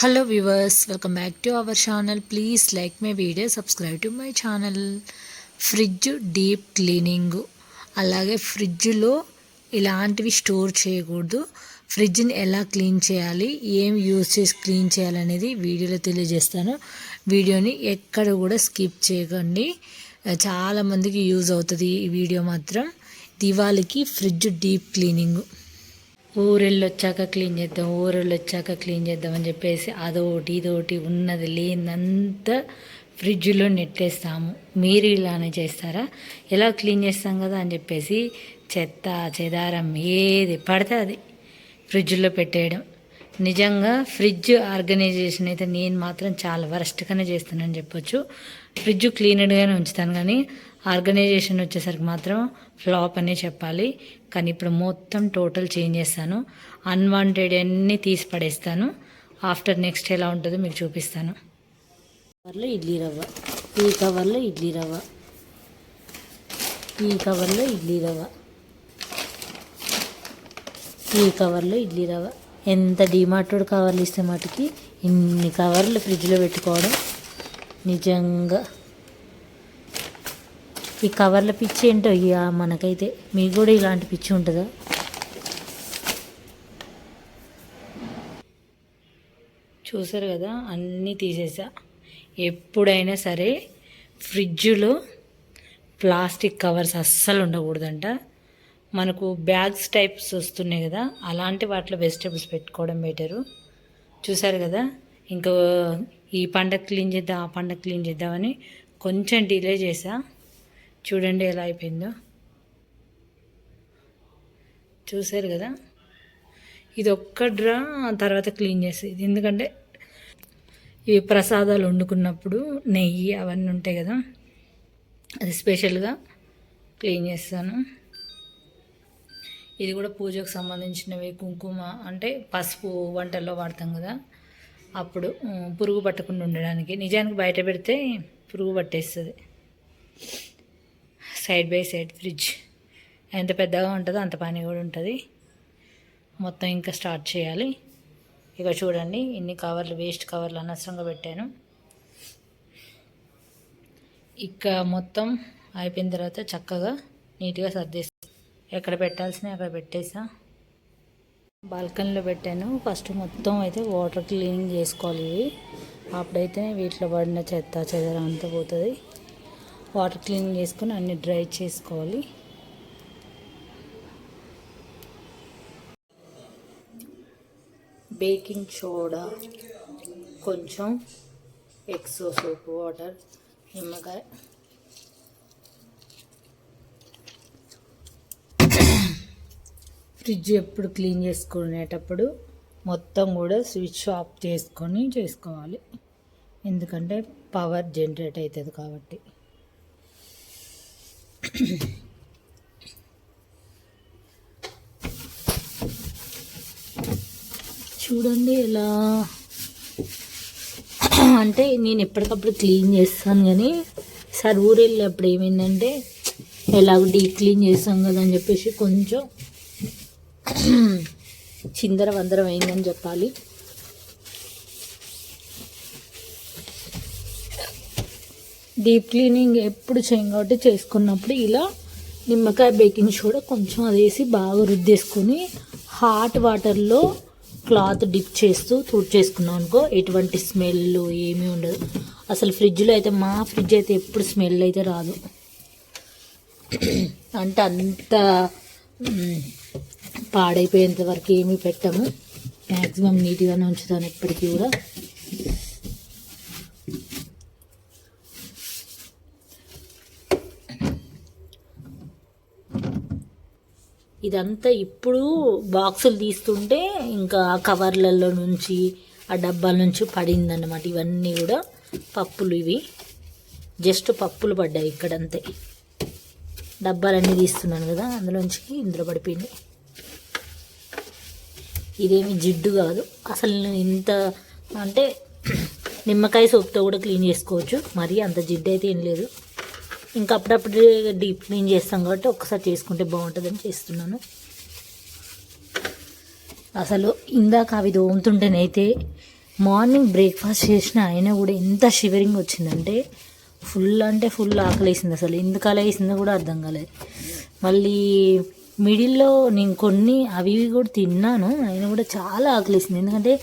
Hello viewers welcome back to our channel please like my video subscribe to my channel fridge deep cleaning అలాగే ఫ్రిడ్జ్లో ఇలాంటివి store చేయకూడదు. ఫ్రిడ్జ్ని ఎలా clean చేయాలి ఏం యూజ్ చేసి క్లీన్ చేయాలనేది వీడియోలో తెలియజేస్తాను. వీడియోని ఎక్కడ కూడా స్కిప్ చేయకండి. చాలామందికి యూజ్ అవుతుంది ఈ వీడియో మాత్రం. దివాళికి ఫ్రిడ్జ్ డీప్ క్లీనింగ్ ఊరెళ్ళు వచ్చాక క్లీన్ చేద్దాం ఊరెళ్ళు వచ్చాక క్లీన్ చేద్దాం అని చెప్పేసి అదొకటి ఇదొకటి ఉన్నది లేనంతా ఫ్రిడ్జ్లో నెట్టేస్తాము. మీరు ఇలానే చేస్తారా? ఎలా క్లీన్ చేస్తాం కదా అని చెప్పేసి చెత్త చెదారం ఏది పడితే అది ఫ్రిడ్జ్లో పెట్టేయడం. నిజంగా ఫ్రిడ్జ్ ఆర్గనైజేషన్ అయితే నేను మాత్రం చాలా వరస్ట్గానే చేస్తానని చెప్పొచ్చు. ఫ్రిడ్జ్ క్లీన్డ్గానే ఉంచుతాను కానీ ఆర్గనైజేషన్ వచ్చేసరికి మాత్రం ఫ్లాప్ అనే చెప్పాలి. కానీ ఇప్పుడు మొత్తం టోటల్ చేంజ్ చేస్తాను. అన్వాంటెడ్ అన్నీ తీసి పడేస్తాను. ఆఫ్టర్ నెక్స్ట్ ఎలా ఉంటుందో మీకు చూపిస్తాను. కవర్లో ఇడ్లీ రవ్వ. ఈ కవర్లో ఇడ్లీ రవ్వ. ఈ కవర్లో ఇడ్లీ రవ్వ. ఈ కవర్లో ఇడ్లీ రవ్వ. ఎంత డిమాటోడ్ కవర్లు ఇస్తే మటుకి ఇన్ని కవర్లు ఫ్రిడ్జ్లో పెట్టుకోవడం నిజంగా ఈ కవర్ల పిచ్చి ఏంటో? ఇక మనకైతే మీకు కూడా ఇలాంటి పిచ్చి ఉంటుందా? చూసారు కదా? అన్నీ తీసేసా. ఎప్పుడైనా సరే ఫ్రిడ్జ్లో ప్లాస్టిక్ కవర్స్ అస్సలు ఉండకూడదంట. మనకు బ్యాగ్స్ టైప్స్ వస్తున్నాయి కదా? అలాంటి వాటిలో వెజిటేబుల్స్ పెట్టుకోవడం బెటరు. చూసారు కదా? ఇంకా ఈ పండగ క్లీన్ చేద్దాం ఆ పండగ క్లీన్ చేద్దామని కొంచెం డిలే చేసా. చూడండి ఎలా అయిపోయిందో. చూసారు కదా? ఇది ఒక్క డ్రా తర్వాత క్లీన్ చేసేది. ఎందుకంటే ఈ ప్రసాదాలు వండుకున్నప్పుడు నెయ్యి అవన్నీ ఉంటాయి కదా? అది స్పెషల్గా క్లీన్ చేస్తాను. ఇది కూడా పూజకు సంబంధించినవి కుంకుమ అంటే పసుపు వంటల్లో వాడతాం కదా? అప్పుడు పురుగు పట్టకుండా ఉండడానికి. నిజానికి బయట పెడితే పురుగు పట్టేస్తుంది. Side by side fridge. ఎంత పెద్దగా ఉంటుందో అంత పని కూడా ఉంటుంది. మొత్తం ఇంకా స్టార్ట్ చేయాలి. ఇక చూడండి ఇన్ని కవర్లు వేస్ట్ కవర్లు అనవసరంగా పెట్టాను. ఇక మొత్తం అయిపోయిన తర్వాత చక్కగా నీట్గా సర్దేస్తా. ఎక్కడ పెట్టాల్సిన అక్కడ పెట్టేసా. బాల్కనీలో పెట్టాను. ఫస్ట్ మొత్తం అయితే వాటర్ క్లీనింగ్ చేసుకోవాలి. ఇవి అప్పుడైతే వీటిలో పడిన చెత్త చెదర అంతా పోతుంది. వాటర్ క్లీన్ చేసుకొని అన్ని డ్రై చేసుకోవాలి. బేకింగ్ సోడా కొంచెం ఎక్సో సోప్ వాటర్ నిమ్మకాయ. ఫ్రిడ్జ్ ఎప్పుడు క్లీన్ చేసుకునేటప్పుడు మొత్తం కూడా స్విచ్ ఆఫ్ చేసుకొని చేసుకోవాలి. ఎందుకంటే పవర్ జనరేట్ అవుతుంది కాబట్టి. చూడండి ఎలా. అంటే నేను ఎప్పటికప్పుడు క్లీన్ చేస్తాను కానీ సార్ ఊరు వెళ్ళేప్పుడు ఏమైందంటే ఎలాగో డీప్ క్లీన్ చేస్తాం కదా అని చెప్పేసి కొంచెం చిందర వందరం అయిందని చెప్పాలి. డీప్ క్లీనింగ్ ఎప్పుడు చేయం కాబట్టి చేసుకున్నప్పుడు ఇలా నిమ్మకాయ బేకింగ్ సోడా కొంచెం అది వేసి బాగా రుద్దేసుకొని హాట్ వాటర్లో క్లాత్ డిప్ చేస్తూ చేసుకున్నాం అనుకో ఎటువంటి స్మెల్ ఏమీ ఉండదు. అసలు ఫ్రిడ్జ్లో అయితే మా ఫ్రిడ్జ్ అయితే ఎప్పుడు స్మెల్ అయితే రాదు. అంటే అంత పాడైపోయేంత వరకు ఏమీ పెట్టము. మ్యాక్సిమం నీట్గానే ఉంచుతాను ఎప్పటికీ కూడా. ఇదంతా ఇప్పుడు బాక్సులు తీస్తుంటే ఇంకా కవర్లలో నుంచి ఆ డబ్బాల నుంచి పడిందన్నమాట. ఇవన్నీ కూడా పప్పులు ఇవి. జస్ట్ పప్పులు పడ్డాయి ఇక్కడంతే. డబ్బాలన్నీ తీస్తున్నాను కదా అందులోంచి ఇందులో పడిపోయింది. ఇదేమి జిడ్డు కాదు. అసలు ఇంత అంటే నిమ్మకాయ సోప్తో కూడా క్లీన్ చేసుకోవచ్చు. మరి అంత జిడ్డు అయితే ఏం లేదు. ఇంకా అప్పుడప్పుడు డీప్ క్లీన్ చేస్తాం కాబట్టి ఒక్కసారి చేసుకుంటే బాగుంటుందని చేస్తున్నాను. అసలు ఇందాక అవి దోముతుంటేనైతే మార్నింగ్ బ్రేక్ఫాస్ట్ చేసిన అయినా కూడా ఎంత షివరింగ్ వచ్చిందంటే ఫుల్ అంటే ఫుల్ ఆకలేసింది అసలు. ఎందుకు అలా వేసిందో కూడా అర్థం కాలేదు. మళ్ళీ మిడిల్లో నేను కొన్ని అవి ఇవి కూడా తిన్నాను అయినా కూడా చాలా ఆకలేసింది. ఎందుకంటే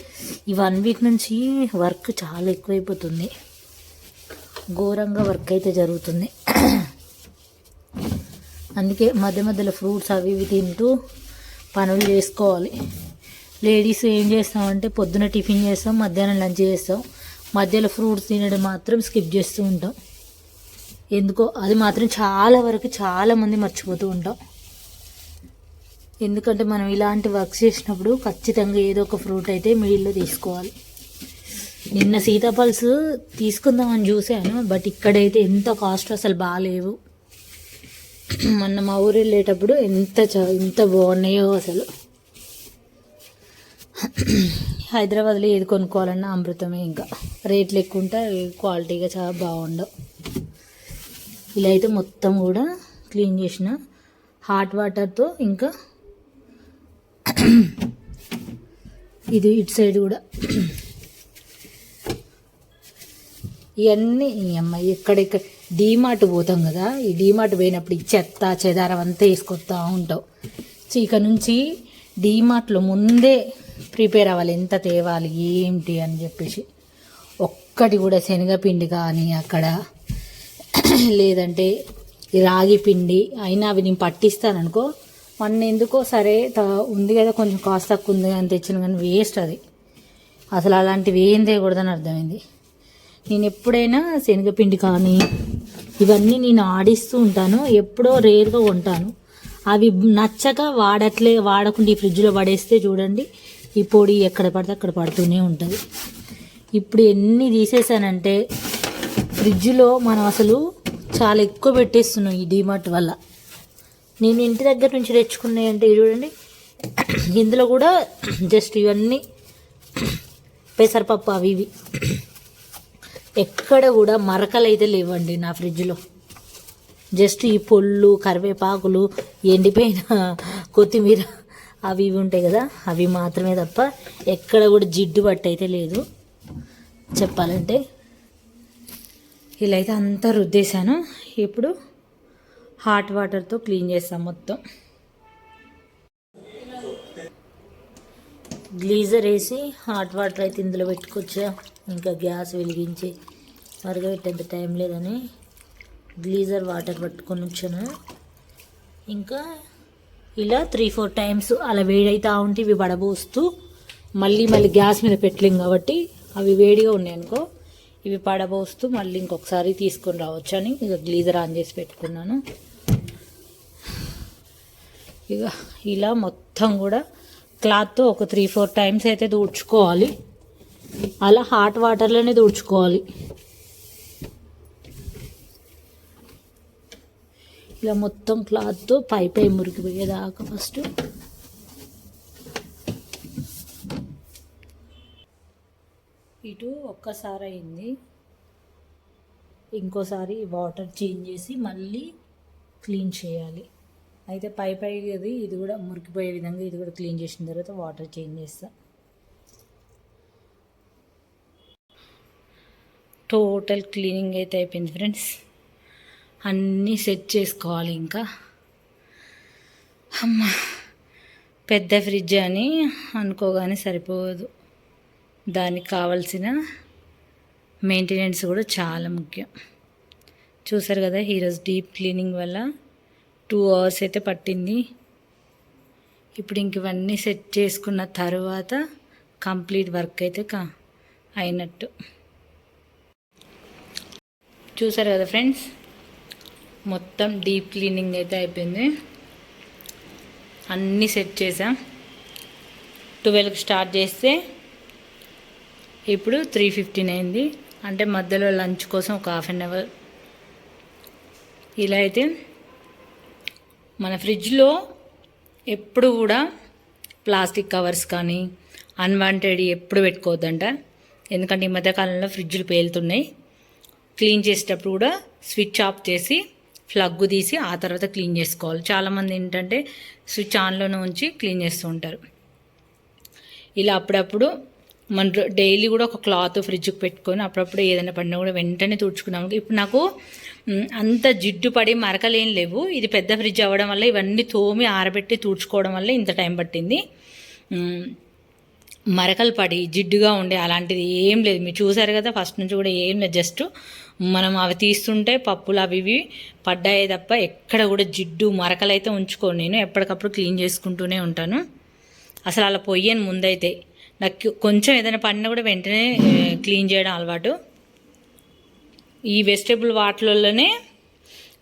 ఈ వన్ వీక్ నుంచి వర్క్ చాలా ఎక్కువైపోతుంది. ఘోరంగా వర్క్ అయితే జరుగుతుంది. అందుకే మధ్య మధ్యలో ఫ్రూట్స్ అవి ఇవి తింటూ పనులు చేసుకోవాలి. లేడీస్ ఏం చేస్తామంటే పొద్దున టిఫిన్ చేస్తాం మధ్యాహ్నం లంచ్ చేస్తాం. మధ్యలో ఫ్రూట్స్ తినడం మాత్రం స్కిప్ చేస్తూ ఉంటాం. ఎందుకో అది మాత్రం చాలా వరకు చాలామంది మర్చిపోతూ ఉంటాం. ఎందుకంటే మనం ఇలాంటి వర్క్ చేసినప్పుడు ఖచ్చితంగా ఏదో ఒక ఫ్రూట్ అయితే మిడిల్లో తీసుకోవాలి. నిన్న సీతాఫల్స్ తీసుకుందామని చూశాను బట్ ఇక్కడైతే ఎంత కాస్ట్ అసలు బాగాలేవు మొన్న మా ఊరు వెళ్ళేటప్పుడు ఎంత చ- ఎంత బాగున్నాయో అసలు. హైదరాబాద్లో ఏది కొనుక్కోవాలన్నా అమృతమే ఇంకా. రేట్లు ఎక్కువ ఉంటే క్వాలిటీగా చాలా బాగుండవు. ఇలా అయితే మొత్తం కూడా క్లీన్ చేసిన. హాట్ వాటర్తో ఇంకా ఇది ఇటు సైడ్ కూడా. ఇవన్నీ ఈ అమ్మాయి ఎక్కడెక్కడ డీమార్ట్ పోతాం కదా ఈ డీమార్ట్ పోయినప్పుడు ఈ చెత్త చెదారం అంతా వేసుకొస్తా ఉంటావు. సో ఇక నుంచి డీమార్ట్లో ముందే ప్రిపేర్ అవ్వాలి ఎంత తేవాలి ఏంటి అని చెప్పేసి. ఒక్కటి కూడా శనగపిండి కానీ అక్కడ లేదంటే రాగి పిండి అయినా అవి నేను పట్టిస్తాను అనుకో మొన్న ఎందుకో సరే త- ఉంది కదా కొంచెం కాస్ట్ తక్కువ ఉంది అని తెచ్చిన కానీ వేస్ట్ అది. అసలు అలాంటివి ఏం తేయకూడదని అర్థమైంది. నేను ఎప్పుడైనా శనగపిండి కానీ ఇవన్నీ నేను ఆడిస్తూ ఉంటాను ఎప్పుడో రేర్గా కొంటాను. అవి నచ్చక వాడట్లే వాడకుండా ఈ ఫ్రిడ్జ్లో పడేస్తే చూడండి ఈ పొడి ఎక్కడ పడితే అక్కడ పడుతూనే ఉంటుంది. ఇప్పుడు ఎన్ని తీసేసానంటే ఫ్రిడ్జ్లో మనం అసలు చాలా ఎక్కువ పెట్టేస్తున్నాం ఈ డీమార్ట్ వల్ల. నేను ఇంటి దగ్గర నుంచి తెచ్చుకున్నాయి అంటే చూడండి ఇందులో కూడా జస్ట్ ఇవన్నీ పెసరపప్పు అవి ఇవి. ఎక్కడ కూడా మరకలు అయితే లేవండి నా ఫ్రిడ్జ్లో. జస్ట్ ఈ పొళ్ళు కరివేపాకులు ఎండిపోయిన కొత్తిమీర అవి ఇవి ఉంటాయి కదా అవి మాత్రమే తప్ప ఎక్కడ కూడా జిడ్డు పట్టయితే లేదు. చెప్పాలంటే ఇలా అయితే అంతా రుద్దేశాను. ఇప్పుడు హాట్ వాటర్తో క్లీన్ చేస్తాం మొత్తం. గ్లీజర్ వేసి హాట్ వాటర్ అయితే ఇందులో పెట్టుకొచ్చా? ఇంకా గ్యాస్ వెలిగించి మరగబెట్టేంత టైం లేదని గ్లీజర్ వాటర్ పట్టుకొని వచ్చాను ఇంకా ఇలా త్రీ ఫోర్ టైమ్స్ అలా వేడైతా ఉంటే ఇవి పడబోస్తూ మళ్ళీ మళ్ళీ గ్యాస్ మీద పెట్టలేం కాబట్టి అవి వేడిగా ఉన్నాయి అనుకో ఇవి పడబోస్తూ మళ్ళీ ఇంకొకసారి తీసుకొని రావచ్చు అని ఇక గ్లీజర్ ఆన్ చేసి పెట్టుకున్నాను. ఇక ఇలా మొత్తం కూడా క్లాత్తో ఒక త్రీ ఫోర్ టైమ్స్ అయితే దూడ్చుకోవాలి అలా హాట్ వాటర్లోనే తుడుచుకోవాలి. ఇలా మొత్తం క్లాత్తో పై పై మురికిపోయేదాకా ఫస్ట్ ఇటు ఒక్కసారి అయింది ఇంకోసారి వాటర్ చేంజ్ చేసి మళ్ళీ క్లీన్ చేయాలి. అయితే పై పైది ఇది కూడా మురికిపోయే విధంగా ఇది కూడా క్లీన్ చేసిన తర్వాత వాటర్ చేంజ్ చేస్తాను టోటల్ క్లీనింగ్ అయితే అయిపోయింది ఫ్రెండ్స్. అన్నీ సెట్ చేసుకోవాలి ఇంకా. అమ్మ పెద్ద ఫ్రిడ్జ్ అని అనుకోగానే సరిపోదు. దానికి కావాల్సిన మెయింటెనెన్స్ కూడా చాలా ముఖ్యం. చూసారు కదా ఈరోజు డీప్ క్లీనింగ్ వల్ల టూ అవర్స్ అయితే పట్టింది. ఇప్పుడు ఇంక ఇవన్నీ సెట్ చేసుకున్న తర్వాత కంప్లీట్ వర్క్ అయితే కా అయినట్టు. చూసారు కదా ఫ్రెండ్స్? మొత్తం డీప్ క్లీనింగ్ అయితే అయిపోయింది. అన్నీ సెట్ చేసాం. ట్వెల్వ్కి స్టార్ట్ చేస్తే ఇప్పుడు త్రీ ఫిఫ్టీన్ అయింది. అంటే మధ్యలో లంచ్ కోసం ఒక హాఫ్ అన్ అవర్. ఇలా అయితే మన ఫ్రిడ్జ్లో ఎప్పుడు కూడా ప్లాస్టిక్ కవర్స్ కానీ అన్వాంటెడ్ ఎప్పుడు పెట్టుకోవద్దంట. ఎందుకంటే ఈ మధ్యకాలంలో ఫ్రిడ్జ్లు పేలుతున్నాయి. క్లీన్ చేసేటప్పుడు కూడా స్విచ్ ఆఫ్ చేసి ప్లగ్ తీసి ఆ తర్వాత క్లీన్ చేసుకోవాలి. చాలామంది ఏంటంటే స్విచ్ ఆన్లోనే ఉంచి క్లీన్ చేస్తూ ఉంటారు. ఇలా అప్పుడప్పుడు మన డైలీ కూడా ఒక క్లాత్ ఫ్రిడ్జ్కి పెట్టుకొని అప్పుడప్పుడు ఏదైనా పడినా కూడా వెంటనే తుడుచుకున్నాము. ఇప్పుడు నాకు అంత జిడ్డు పడి మరకలేం లేవు. ఇది పెద్ద ఫ్రిడ్జ్ అవ్వడం వల్ల ఇవన్నీ తోమి ఆరబెట్టి తుడుచుకోవడం వల్ల ఇంత టైం పట్టింది. మరకలు పడి జిడ్డుగా ఉండే అలాంటిది ఏం లేదు. మీరు చూసారు కదా ఫస్ట్ నుంచి కూడా ఏం లేదు. జస్ట్ మనం అవి తీస్తుంటే పప్పులు అవి ఇవి పడ్డాయి తప్ప ఎక్కడ కూడా జిడ్డు మరకలు అయితే ఉంచుకోను. నేను ఎప్పటికప్పుడు క్లీన్ చేసుకుంటూనే ఉంటాను. అసలు అలా పొయ్యను ముందైతే. నాకు కొంచెం ఏదైనా పడినా కూడా వెంటనే క్లీన్ చేయడం అలవాటు. ఈ వెజిటేబుల్ వాటిలలోనే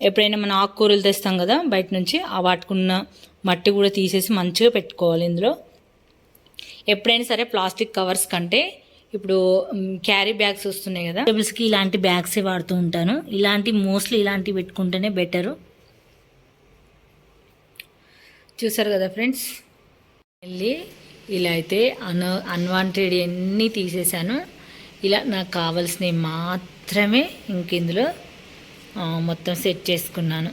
ఎప్పుడైనా మనం ఆకుకూరలు తెస్తాం కదా బయట నుంచి ఆ వాటికున్న మట్టి కూడా తీసేసి మంచిగా పెట్టుకోవాలి ఇందులో. ఎప్పుడైనా సరే ప్లాస్టిక్ కవర్స్ కంటే ఇప్పుడు క్యారీ బ్యాగ్స్ వస్తున్నాయి కదా. టేబుల్స్కి ఇలాంటి బ్యాగ్సే వాడుతూ ఉంటాను. ఇలాంటి మోస్ట్లీ ఇలాంటివి పెట్టుకుంటేనే బెటరు. చూసారు కదా ఫ్రెండ్స్? వెళ్ళి ఇలా అయితే అన్ అన్వాంటెడ్ అన్నీ తీసేసాను. ఇలా నాకు కావాల్సినవి మాత్రమే ఇంక ఇందులో మొత్తం సెట్ చేసుకున్నాను.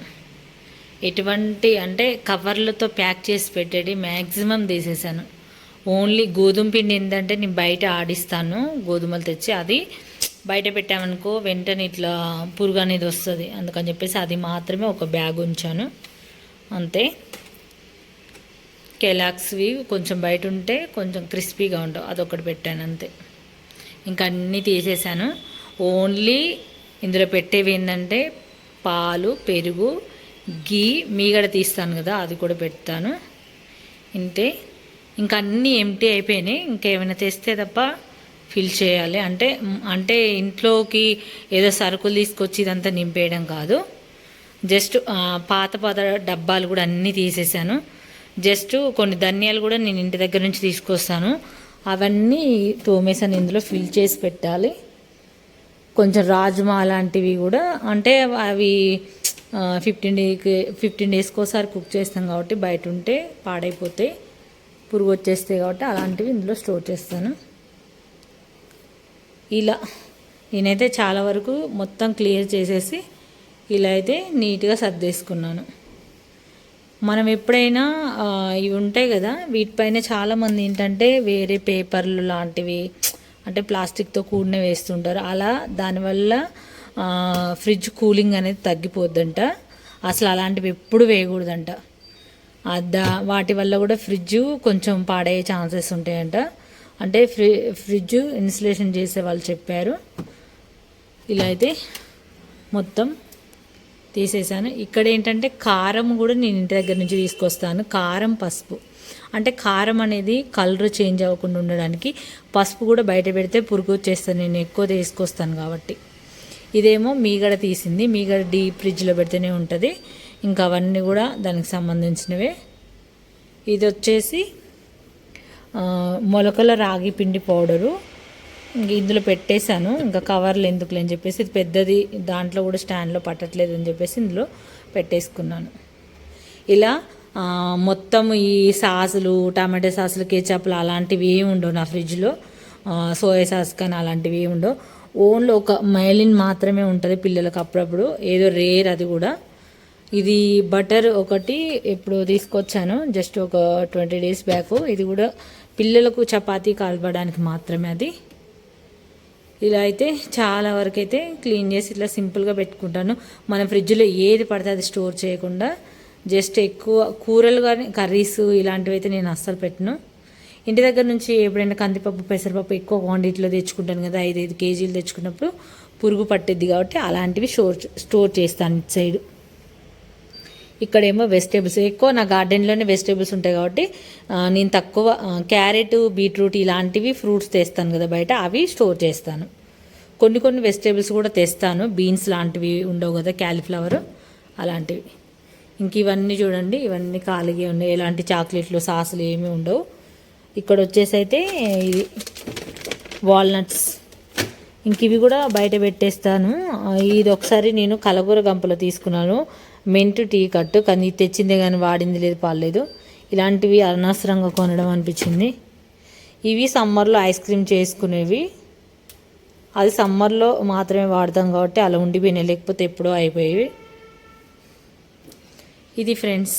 ఎటువంటి అంటే కవర్లతో ప్యాక్ చేసి పెట్టేది మ్యాక్సిమం తీసేసాను. ఓన్లీ గోధుమ పిండి ఏంటంటే నేను బయట ఆడిస్తాను గోధుమలు తెచ్చి అది బయట పెట్టామనుకో వెంటనే ఇట్లా పురుగు అనేది వస్తుంది. అందుకని చెప్పేసి అది మాత్రమే ఒక బ్యాగ్ ఉంచాను. అంతే. కెలాక్స్వి కొంచెం బయట ఉంటే కొంచెం క్రిస్పీగా ఉండవు అదొకటి పెట్టాను అంతే. ఇంకా అన్నీ తీసేసాను. ఓన్లీ ఇందులో పెట్టేవి ఏంటంటే పాలు పెరుగు గీ మీగడ తీస్తాను కదా అది కూడా పెడతాను. ఇంతే. ఇంకా అన్నీ ఎంటీ అయిపోయినాయి. ఇంకేమైనా తెస్తే తప్ప ఫిల్ చేయాలి. అంటే అంటే ఇంట్లోకి ఏదో సరుకులు తీసుకొచ్చి ఇదంతా నింపేయడం కాదు. జస్ట్ పాత పాత డబ్బాలు కూడా అన్నీ తీసేసాను. జస్ట్ కొన్ని ధనియాలు కూడా నేను ఇంటి దగ్గర నుంచి తీసుకొస్తాను. అవన్నీ తోమేసాను. ఇందులో ఫిల్ చేసి పెట్టాలి. కొంచెం రాజ్మా లాంటివి కూడా అంటే అవి ఫిఫ్టీన్ డేకి ఫిఫ్టీన్ డేస్కి ఒకసారి కుక్ చేస్తాం కాబట్టి బయట ఉంటే పాడైపోతాయి. పురుగు వచ్చేస్తాయి కాబట్టి అలాంటివి ఇందులో స్టోర్ చేస్తాను. ఇలా నేనైతే చాలా వరకు మొత్తం క్లియర్ చేసేసి ఇలా అయితే నీట్గా సర్దేసుకున్నాను. మనం ఎప్పుడైనా ఇవి ఉంటాయి కదా వీటిపైన చాలామంది ఏంటంటే వేరే పేపర్లు లాంటివి అంటే ప్లాస్టిక్తో కూడిన వేస్తుంటారు. అలా దానివల్ల ఫ్రిడ్జ్ కూలింగ్ అనేది తగ్గిపోద్దంట. అసలు అలాంటివి ఎప్పుడు వేయకూడదంట. అద్దా దా వాటి వల్ల కూడా ఫ్రిడ్జ్ కొంచెం పాడయ్యే ఛాన్సెస్ ఉంటాయంట. అంటే ఫ్రి ఫ్రిడ్జ్ ఇన్సులేషన్ చేసే వాళ్ళు చెప్పారు. ఇలా అయితే మొత్తం తీసేసాను ఇక్కడ ఏంటంటే కారం కూడా నేను ఇంటి దగ్గర నుంచి తీసుకొస్తాను. కారం పసుపు. అంటే కారం అనేది కలర్ చేంజ్ అవ్వకుండా ఉండడానికి పసుపు కూడా బయట పెడితే పురుగు వచ్చేస్తాను నేను ఎక్కువ తీసుకొస్తాను కాబట్టి. ఇదేమో మీగడ తీసింది మీగడ డీప్ ఫ్రిడ్జ్లో పెడితేనే ఉంటుంది. ఇంకా అవన్నీ కూడా దానికి సంబంధించినవే. ఇది వచ్చేసి మొలకల రాగి పిండి పౌడరు. ఇందులో పెట్టేశాను. ఇంకా కవర్లు ఎందుకులే అని చెప్పేసి ఇది పెద్దది దాంట్లో కూడా స్టాండ్లో పట్టట్లేదు అని చెప్పేసి ఇందులో పెట్టేసుకున్నాను. ఇలా మొత్తం ఈ సాసులు టమాటో సాసులు కేచప్లు అలాంటివి ఏమి ఉండవు నా ఫ్రిడ్జ్లో. సోయా సాస్ కానీ అలాంటివి ఏమి ఉండవు. ఓన్లీ ఒక మైలిన్ మాత్రమే ఉంటుంది పిల్లలకు అప్పుడప్పుడు. ఏదో రేర్ అది కూడా. ఇది బటర్ ఒకటి ఇప్పుడు తీసుకొచ్చాను. జస్ట్ ఒక ట్వంటీ డేస్ బ్యాక్. ఇది కూడా పిల్లలకు చపాతీ కలపడానికి మాత్రమే అది. ఇలా అయితే చాలా వరకు అయితే క్లీన్ చేసి ఇట్లా సింపుల్గా పెట్టుకుంటాను. మన ఫ్రిడ్జ్లో ఏది పడితే అది స్టోర్ చేయకుండా జస్ట్ ఎక్కువ కూరలు కానీ కర్రీస్ ఇలాంటివి అయితే నేను అస్సలు పెట్టను. ఇంటి దగ్గర నుంచి ఎప్పుడైనా కందిపప్పు పెసరపప్పు ఎక్కువ క్వాంటిటీలో తెచ్చుకుంటాను కదా ఐదు ఐదు కేజీలు తెచ్చుకున్నప్పుడు పురుగు పట్టేది కాబట్టి అలాంటివి స్టోర్ స్టోర్ చేస్తాను ఇటు సైడ్ ఇక్కడేమో వెజిటేబుల్స్ ఎక్కువ నా గార్డెన్లోనే వెజిటేబుల్స్ ఉంటాయి కాబట్టి నేను తక్కువ క్యారెట్ బీట్రూట్ ఇలాంటివి ఫ్రూట్స్ తెస్తాను కదా బయట అవి స్టోర్ చేస్తాను. కొన్ని కొన్ని వెజిటేబుల్స్ కూడా తెస్తాను బీన్స్ లాంటివి ఉండవు కదా క్యాలీఫ్లవర్ అలాంటివి. ఇంక ఇవన్నీ చూడండి ఇవన్నీ ఖాళీగా ఉన్నాయి ఎలాంటి చాక్లెట్లు సాసులు ఏమీ ఉండవు. ఇక్కడ వచ్చేసి అయితే ఇది వాల్నట్స్. ఇంక ఇవి కూడా బయట పెట్టేస్తాను. ఇది ఒకసారి నేను కలగూర గంపలో తీసుకున్నాను. మెంట్ టీ కట్టు. కానీ ఇది తెచ్చిందే కానీ వాడింది లేదు పాలేదు ఇలాంటివి అనవసరంగా కొనడం అనిపించింది. ఇవి సమ్మర్లో ఐస్ క్రీమ్ చేసుకునేవి. అది సమ్మర్లో మాత్రమే వాడతాం కాబట్టి అలా ఉండిపోయినాయి. లేకపోతే ఎప్పుడో అయిపోయేవి. ఇది ఫ్రెండ్స్.